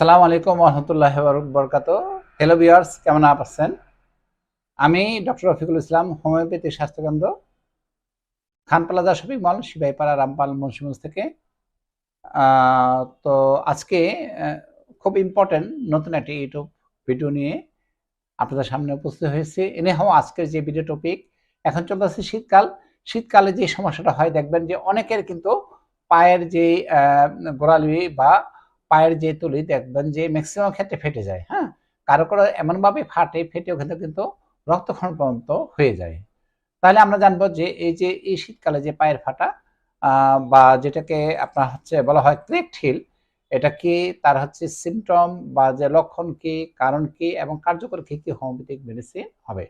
আসসালামু আলাইকুম রহমতুল্লাহ বরকাত হ্যালো বিয়ার্স কেমন আছেন? আমি ডক্টর রফিকুল ইসলাম, হোমিওপ্যাথি স্বাস্থ্যকেন্দ্র, Khan plaza shopping mall Shibaipara Rampal, Munshiganj থেকে। তো আজকে খুব ইম্পর্টেন্ট নতুন একটি ইউটিউব ভিডিও নিয়ে আপনাদের সামনে উপস্থিত হয়েছে। এনে হওয়া আজকের যে ভিডিও টপিক এখন চলতেছে শীতকাল। শীতকালে যে সমস্যাটা হয়, দেখবেন যে অনেকের কিন্তু পায়ের যে গোড়ালি বা পায়ের যে তুলি দেখবেন যে ম্যাক্সিমাম ক্ষেত্রে ফেটে যায় হ্যাঁ? কারও কারও এমনভাবে ফাটে, ফেটে ওখানে কিন্তু রক্তক্ষরণ পর্যন্ত হয়ে যায়। তাহলে আমরা জানব যে এই যে এই শীতকালে যে পায়ের ফাটা বা যেটাকে আপনার হচ্ছে বলা হয় ক্রেক্ট হিল, এটা কি তার হচ্ছে সিমটম বা যে লক্ষণ কি, কারণ কি, এবং কার্যকর কি কি হোমিওপ্যাথিক মেডিসিন হবে?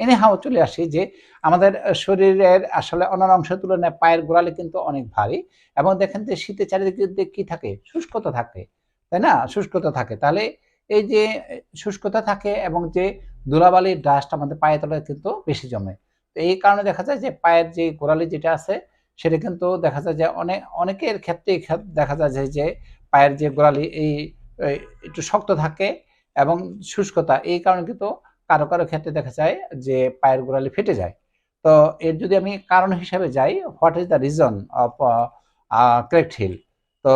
এনে হাও চলে আসি যে আমাদের শরীরের আসলে অন্যান্য অংশের তুলনায় পায়ের গোড়ালি কিন্তু অনেক ভারী এবং দেখেন যে শীতে চারিদিকে কি থাকে? শুষ্কতা থাকে, তাই না? শুষ্কতা থাকে। তাহলে এই যে শুষ্কতা থাকে এবং যে ধুলাবালির ডাস্ট আমাদের পায়ে তলায় কিন্তু বেশি জমে। তো এই কারণে দেখা যায় যে পায়ের যে গোড়ালি যেটা আছে, সেটা কিন্তু দেখা যায় যে অনেক অনেকের ক্ষেত্রে দেখা যায় যে পায়ের যে গোড়ালি এই একটু শক্ত থাকে এবং শুষ্কতা, এই কারণে কিন্তু কারও কারও ক্ষেত্রে দেখা যায় যে পায়ের গোড়ালি ফেটে যায়। তো এর যদি আমি কারণ হিসাবে যাই, what is the reason of cracked heel? তো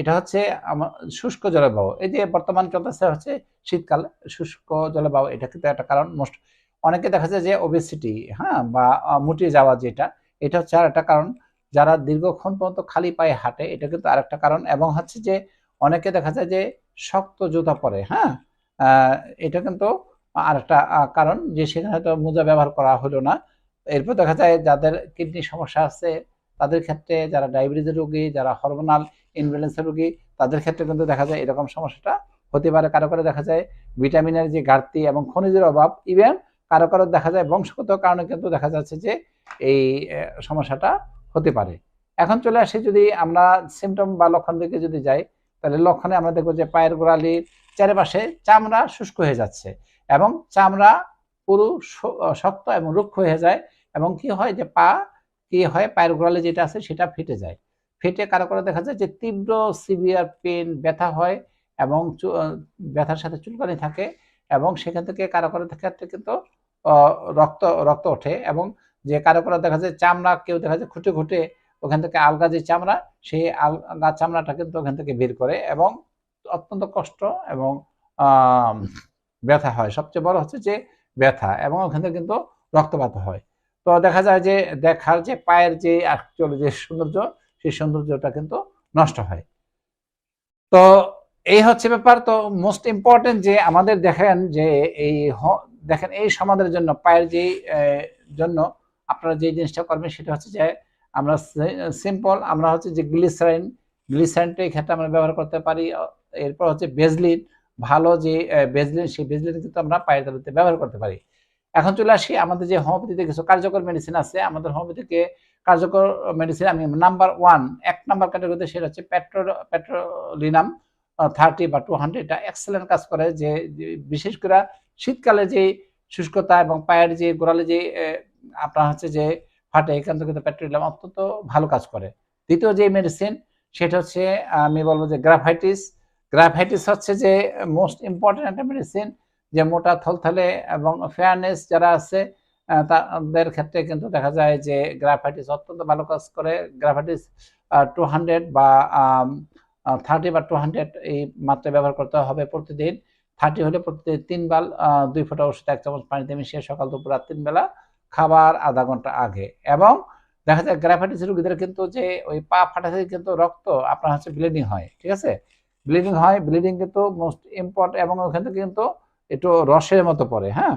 এটা হচ্ছে আমার শুষ্ক জলবায়ু। এই যে বর্তমান চলতেছে হচ্ছে শীতকাল, শুষ্ক জলবায়ু, এটা কিন্তু একটা কারণ মোস্ট অনেকে দেখা যায় যে ওবেসিটি হ্যাঁ বা মুটিয়ে যাওয়া যেটা, এটা হচ্ছে আর একটা কারণ। যারা দীর্ঘক্ষণ পর্যন্ত খালি পায়ে হাঁটে, এটা কিন্তু আরেকটা কারণ। এবং হচ্ছে যে অনেকে দেখা যায় যে শক্ত জুতা পরে হ্যাঁ এটা কিন্তু আরেকটা আহ, কারণ যে সেখানে হয়তো মোজা ব্যবহার করা হলো না। এরপর দেখা যায় যাদের কিডনি সমস্যা আছে তাদের ক্ষেত্রে যারা ডায়াবেটিসের রোগী যারা হরমোনাল ইনব্যালেন্সের রোগী তাদের ক্ষেত্রে কিন্তু দেখা যায় এরকম সমস্যাটা হতে পারে। কারও কারও দেখা যায় ভিটামিনের যে ঘাটতি এবং খনিজের অভাব ইভেন কারও কারও দেখা যায় বংশগত কারণে কিন্তু দেখা যাচ্ছে যে এই সমস্যাটা হতে পারে। এখন চলে আসি যদি আমরা সিমটম বা লক্ষণ দিকে যদি যাই তাহলে লক্ষণে আমরা দেখব যে পায়ের গোড়ালির চারিপাশে চামড়া শুষ্ক হয়ে যাচ্ছে। এবং চামড়া পুরো শক্ত এবং রুক্ষ হয়ে যায় এবং কি হয় যে পা কি হয়, পায়ের গোড়ালে যেটা আছে সেটা ফেটে যায়। ফেটে কারও কারও দেখা যায় যে তীব্র সিভিয়ার পেন, ব্যথা হয় এবং ব্যথার সাথে চুলকানি থাকে এবং সেখান থেকে কারও কারও ক্ষেত্রে কিন্তু রক্ত রক্ত ওঠে এবং যে কারও কারও দেখা যায় চামড়া কেউ দেখা যায় খুঁটে খুঁটে ওখান থেকে আলগা যে চামড়া, সেই আলগা চামড়াটা কিন্তু ওখান থেকে বের করে এবং অত্যন্ত কষ্ট এবং ব্যথা হয়। সবচেয়ে বড় হচ্ছে যে ব্যথা এবং ওখান থেকে কিন্তু রক্তপাত হয়। তো দেখা যায় যে দেখার যে পায়ের যে অ্যাকচুয়ালি যে সৌন্দর্য, সেই সৌন্দর্যটা কিন্তু নষ্ট হয়। তো এই হচ্ছে ব্যাপার। তো মোস্ট ইম্পর্টেন্ট যে আমাদের দেখেন যে এই দেখেন এই সমাধানের জন্য, পায়ের যে জন্য আপনারা যে জিনিসটা করবেন সেটা হচ্ছে যে আমরা সিম্পল আমরা হচ্ছে যে গ্লিসারিন গ্লিসারিনটা এই ক্ষেত্রে আমরা ব্যবহার করতে পারি। এরপর হচ্ছে বেজলিন ভালো যে বেজলিন সেই বেজলিন কিন্তু আমরা পায়ের তালুতে ব্যবহার করতে পারি। এখন চলে আসি, আমাদের যে হোমিওপ্যাথিতে কিছু কার্যকর মেডিসিন আছে, আমাদের হোমিওপ্যাথিকে কার্যকর মেডিসিন আমি নাম্বার ওয়ান এক নাম্বার ক্যাটাগরিতে সেটা হচ্ছে পেট্রো পেট্রোলিনাম থার্টি বা টু হান্ড্রেড এটা এক্সেলেন্ট কাজ করে যে বিশেষ করে শীতকালে যে শুষ্কতা এবং পায়ের যে গোড়ালে যে আপনার হচ্ছে যে ফাটে, এখান থেকে কিন্তু পেট্রোলিনাম অত্যন্ত ভালো কাজ করে। দ্বিতীয় যে মেডিসিন সেটা হচ্ছে আমি বলব যে গ্রাফাইটিস গ্রাফাইটিস হচ্ছে যে মোস্ট ইম্পর্টেন্ট একটা মেডিসিন যে মোটা থলথলে এবং ফেয়ারনেস যারা আছে তাদের ক্ষেত্রে কিন্তু দেখা যায় যে গ্রাফাইটিস অত্যন্ত ভালো কাজ করে। গ্রাফাইটিস টু হান্ড্রেড বা থার্টি বা টু হান্ড্রেড এই মাত্রায় ব্যবহার করতে হবে প্রতিদিন। থার্টি হলে প্রতিদিন তিন বাল দুই ফোঁটা ওষুধ এক চামচ পানিতে মিশিয়ে সকাল, দুপুর, রাত তিন বেলা খাবার আধা ঘণ্টা আগে। এবং দেখা যায় গ্রাফাইটিস রোগীদের কিন্তু যে ওই পা ফাটা থেকে কিন্তু রক্ত আপনার হচ্ছে ব্লিডিং হয়, ঠিক আছে? ব্লিডিং হয় ব্লিডিং কিন্তু মোস্ট ইম্পর্টেন্ট এবং ওখান থেকে কিন্তু একটু রসের মতো পড়ে হ্যাঁ?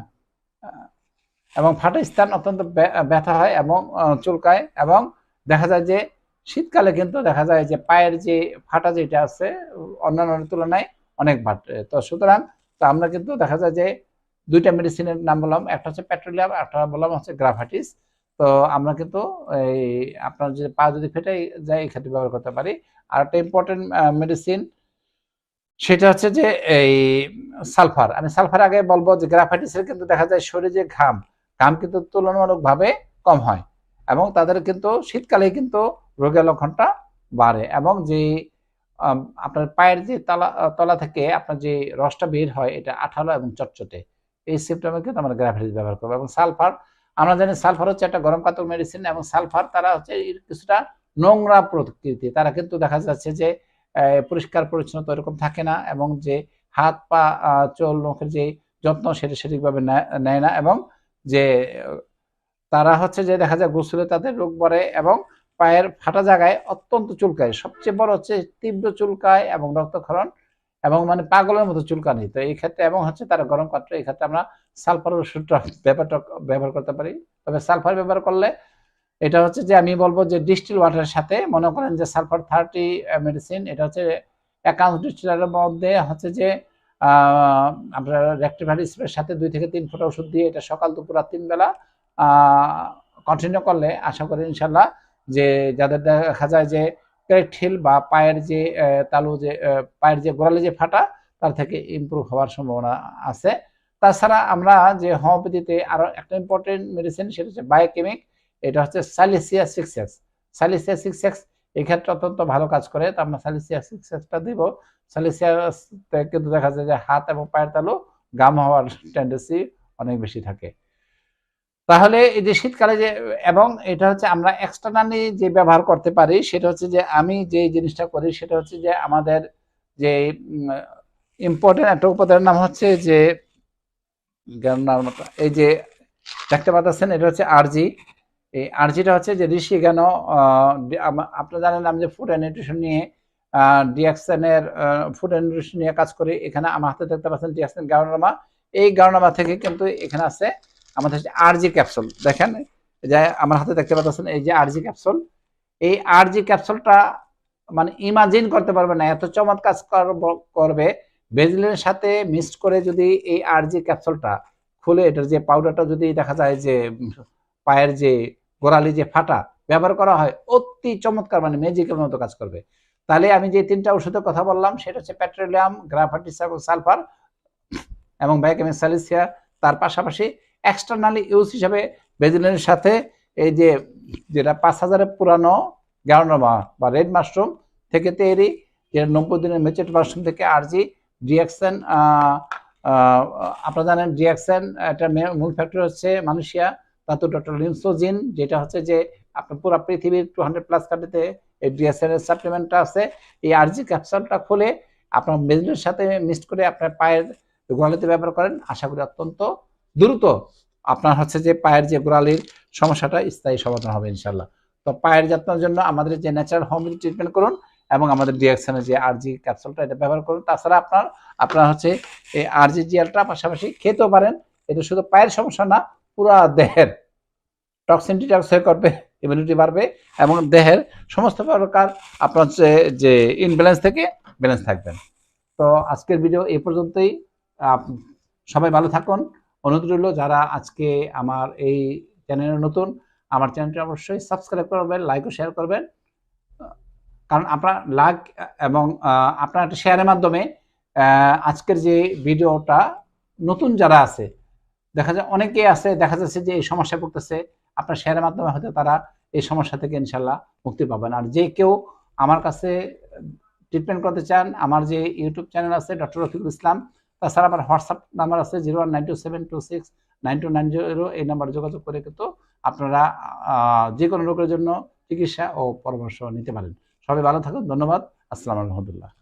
এবং ফাটা স্থান অত্যন্ত ব্য- ব্যথা হয় এবং চুলকায় এবং দেখা যায় যে শীতকালে কিন্তু দেখা যায় যে পায়ের যে ফাটা যেটা আছে, অন্যান্য তুলনায় অনেক বাড়ে। তো সুতরাং, তো আমরা কিন্তু দেখা যায় যে দুইটা মেডিসিনের নাম বললাম, একটা হচ্ছে পেট্রোলিয়াম একটা বললাম হচ্ছে গ্রাফাইটিস তো আমরা কিন্তু এই আপনার যে পা যদি ফেটে যায়, এই ক্ষেত্রে ব্যবহার করতে পারি। আর একটা ইম্পর্টেন্ট মেডিসিন সেটা হচ্ছে যে এই সালফার। আমি সালফার আগে বলব যে গ্রাফাইটিসের কিন্তু দেখা যায় শরীরে যে ঘাম ঘাম কিন্তু তুলনামূলকভাবে কম হয় এবং তাদের কিন্তু শীতকালে কিন্তু রোগের লক্ষণটা বাড়ে এবং যে আপনার পায়ের যে তলা তলা থেকে আপনার যে রসটা বের হয় এটা আঠালো এবং চটচটে। এই সিমটমে কিন্তু আমরা গ্রাফাইটিস ব্যবহার করব এবং সালফার, আমরা জানি সালফার হচ্ছে একটা গরম কাতক মেডিসিন এবং সালফার তারা হচ্ছে কিছুটা নোংরা প্রকৃতি। তারা কিন্তু দেখা যাচ্ছে যে পরিষ্কার পরিচ্ছন্নতা এরকম থাকে না এবং যে হাত, পা চোল মুখের যে যত্ন সেটা সঠিকভাবে নেয় না এবং যে, তারা হচ্ছে যে দেখা যায় গোসলে তাদের রোগ বাড়ে এবং পায়ের ফাটা জায়গায় অত্যন্ত চুলকায়। সবচেয়ে বড় হচ্ছে তীব্র চুলকায় এবং রক্তক্ষরণ এবং মানে পাগলের মতো চুলকানি। তো এই ক্ষেত্রে এবং হচ্ছে তারা গরম পাত্র এই ক্ষেত্রে আমরা সালফার ওষুধটা ব্যাপারটা ব্যবহার করতে পারি। তবে সালফার ব্যবহার করলে এটা হচ্ছে যে আমি বলব যে ডিস্টিল ওয়াটারের সাথে মনে করেন যে সালফার থার্টি মেডিসিন, এটা হচ্ছে একাউন্ট ডিস্টিলারের মধ্যে হচ্ছে যে আপনার রেক্টিভারি স্প্রের সাথে দুই থেকে তিন ফোঁটা ওষুধ দিয়ে এটা সকাল, দুপুর আর তিন বেলা কন্টিনিউ করলে আশা করি ইনশাল্লাহ যে যাদের দেখা যায় যে পেট হিল বা পায়ের যে তালু যে পায়ের যে গোড়ালি যে ফাটা, তার থেকে ইমপ্রুভ হওয়ার সম্ভাবনা আছে। তাছাড়া আমরা যে হোমিওপ্যাথিতে আরও একটা ইম্পর্টেন্ট মেডিসিন সেটা হচ্ছে বায়োকেমিক এটা হচ্ছে silicea six X silicea six X এই ক্ষেত্রে অত্যন্ত ভালো কাজ করে। তো আমরা সালিসিয়া সিক্স এক্সটা দিব। সালিসিয়া কিন্তু দেখা যায় যে হাত এবং পায়ের তালু গাম হওয়ার টেন্ডেন্সি অনেক বেশি থাকে। তাহলে এই যে শীতকালে যে, এবং এটা হচ্ছে আমরা এক্সটার্নালি যে ব্যবহার করতে পারি, সেটা হচ্ছে যে আমি যে জিনিসটা করি, সেটা হচ্ছে যে আমাদের যে ইম্পর্টেন্ট একটা উপাদানের নাম হচ্ছে যে এই যে দেখতে পাচ্ছেন, এটা হচ্ছে আরজি এই আরজিটা হচ্ছে যে ঋষি কেন আপনারা জানেন আমি যে ফুড অ্যান্ড নিউট্রিশন নিয়ে ডিএক্সেনের ফুড অ্যান্ড নিউট্রিশন নিয়ে কাজ করি, এখানে আমার হাতে দেখতে পাচ্ছেন ডিএক্সেন গাউনামা এই গাউনামা থেকে কিন্তু এখানে আছে আমাদের হচ্ছে আরজি ক্যাপসুল। দেখেন যে আমার হাতে দেখতে পাচ্ছেন এই যে আরজি ক্যাপসুল। এই আরজি ক্যাপসুলটা মানে ইমাজিন করতে পারবে না, এত চমৎকার কাজ করব- বেজিলের সাথে মিক্সড করে যদি এই আরজি ক্যাপসুলটা খুলে, এটার যে পাউডারটা যদি দেখা যায় যে, পায়ের যে গোড়ালি যে ফাটা ব্যবহার করা হয়, অতি চমৎকার মানে ম্যাজিকের মতো কাজ করবে। তাহলে আমি যে তিনটা ওষুধের কথা বললাম, সেটা হচ্ছে পেট্রোলিয়াম গ্রাফাইটিস এবং সালফার এবং বায়োকেমিক সালিসিয়া তার পাশাপাশি এক্সটার্নালি ইউজ হিসাবে বেজিলের সাথে এই যে, যেটা পাঁচ হাজারের পুরানো গ্যারোনোমা বা রেড মাশরুম থেকে তৈরি, যেটা নব্বই দিনের মেচেট মাশরুম থেকে আরজি ডিএক্সেন আপনারা জানেন ডিএক্সেন মে- মূল ফ্যাক্টর হচ্ছে মালয়েশিয়া। তাতে ডক্টর লিনসোজিন যেটা হচ্ছে যে আপনার পুরো পৃথিবীর টু হান্ড্রেড প্লাস কান্ট্রিতে এই ডিএক্সেন এর সাপ্লিমেন্টটা আছে। এই আরজি ক্যাপসুলটা খুলে আপনার মেজলের সাথে মিক্সড করে আপনার পায়ের গোড়ালিতে ব্যবহার করেন। আশা করি অত্যন্ত দ্রুত আপনার হচ্ছে যে পায়ের যে গোড়ালির সমস্যাটা স্থায়ী সমাধান হবে ইনশাল্লাহ তো পায়ের যত্নের জন্য আমাদের যে ন্যাচারাল হোম ট্রিটমেন্ট করুন এবং আমাদের ডিএক্সনের যে আরজি ক্যাপসুলটা এটা ব্যবহার করুন। তাছাড়া আপনার আপনার হচ্ছে এই আরজি জিয়ালটা পাশাপাশি খেতেও পারেন। এটা শুধু পায়ের সমস্যা না পুরো দেহের টক্সিন ডিটক্স হয়ে করবে ইমিউনিটি বাড়বে এবং দেহের সমস্ত প্রকার আপনার যে ইনব্যালেন্স থেকে ব্যালেন্স থাকবেন তো আজকের ভিডিও এই পর্যন্তই। সবাই ভালো থাকুন। অনুরোধ রইল যারা আজকে আমার এই চ্যানেলে নতুন, আমার চ্যানেলটি অবশ্যই সাবস্ক্রাইব করবেন লাইক ও শেয়ার করবেন। কারণ আপনার লাইক এবং আপনার একটা শেয়ারের মাধ্যমে আজকের যে ভিডিওটা নতুন যারা আছে দেখা যায় অনেকেই আছে, দেখা যাচ্ছে যে এই সমস্যায় পড়তেছে আপনার শেয়ারের মাধ্যমে হয়তো তারা এই সমস্যা থেকে ইনশাল্লাহ মুক্তি পাবেন। আর যে কেউ আমার কাছে ট্রিটমেন্ট করতে চান, আমার যে ইউটিউব চ্যানেল আছে ডক্টর রফিকুল ইসলাম, তাছাড়া আমার হোয়াটসঅ্যাপ নাম্বার আছে zero one nine two seven two six nine two nine zero এই নাম্বারে যোগাযোগ করে কিন্তু আপনারা যে কোনো রোগের জন্য চিকিৎসা ও পরামর্শ নিতে পারেন। সবাই ভালো থাকুন, ধন্যবাদ, আসসালামু আলহামদুলিল্লাহ